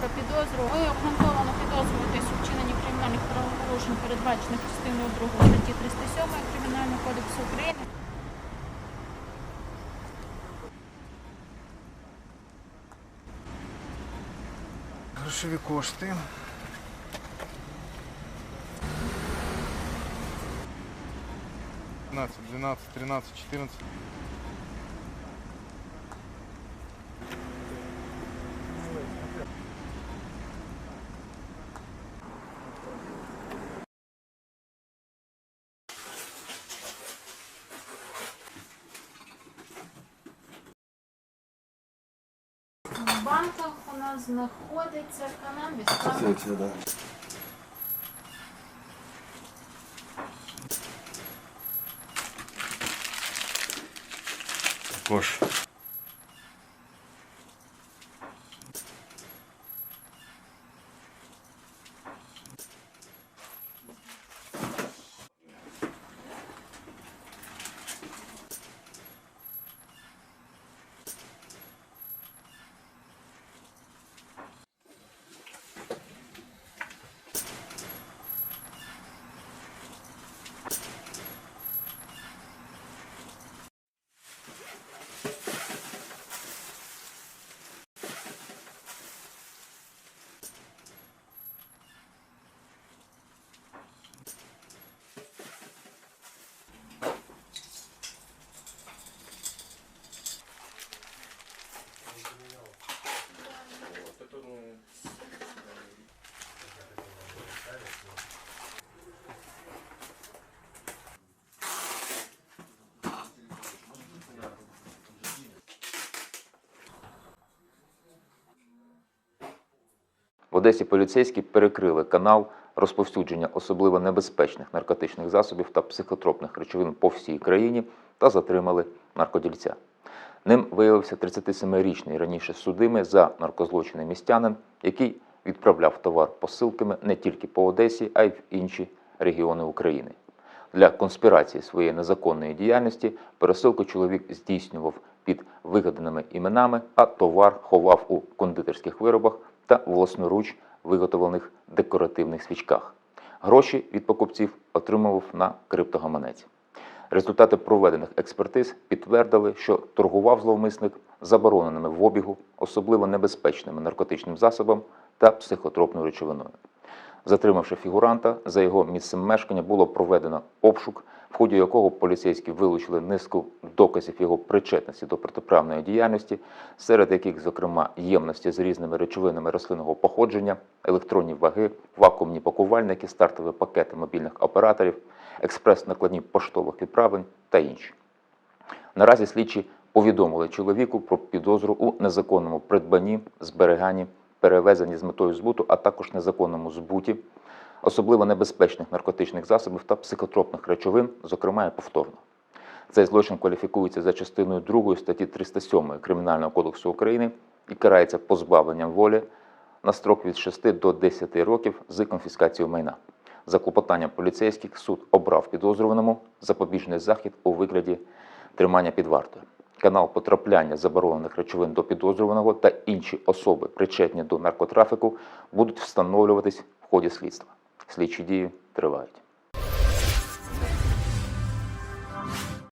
про підозру. Ви обґрунтовано підозрюєтесь у вчиненні кримінальних правопорушень, передбачених частиною 2 статті 307 Кримінального кодексу України. Грошові кошти. Пятнадцать, двенадцать, тринадцать, четырнадцать. В банках у нас знаходиться канабіс. сюда. Також В Одесі поліцейські перекрили канал розповсюдження особливо небезпечних наркотичних засобів та психотропних речовин по всій країні та затримали наркодільця. Ним виявився 37-річний раніше судимий за наркозлочини містянин, який відправляв товар посилками не тільки по Одесі, а й в інші регіони України. Для конспірації своєї незаконної діяльності пересилку чоловік здійснював під вигаданими іменами, а товар ховав у кондитерських виробах та власноруч виготовлених декоративних свічках. Гроші від покупців отримував на криптогаманець. Результати проведених експертиз підтвердили, що торгував зловмисник забороненими в обігу, особливо небезпечними наркотичним засобом та психотропною речовиною. Затримавши фігуранта, за його місцем мешкання було проведено обшук, в ході якого поліцейські вилучили низку доказів його причетності до протиправної діяльності, серед яких, зокрема, ємності з різними речовинами рослинного походження, електронні ваги, вакуумні пакувальники, стартові пакети мобільних операторів, експрес-накладні поштових відправлень та інші. Наразі слідчі повідомили чоловіку про підозру у незаконному придбанні, зберіганні, перевезенні з метою збуту, а також незаконному збуті, особливо небезпечних наркотичних засобів та психотропних речовин, зокрема і повторно. Цей злочин кваліфікується за частиною 2 статті 307 Кримінального кодексу України і карається позбавленням волі на строк від 6 до 10 років з конфіскацією майна. За клопотанням поліцейських суд обрав підозрюваному запобіжний захід у вигляді тримання під вартою. Канал потрапляння заборонених речовин до підозрюваного та інші особи, причетні до наркотрафіку, будуть встановлюватись в ході слідства. Слідчі дії тривають.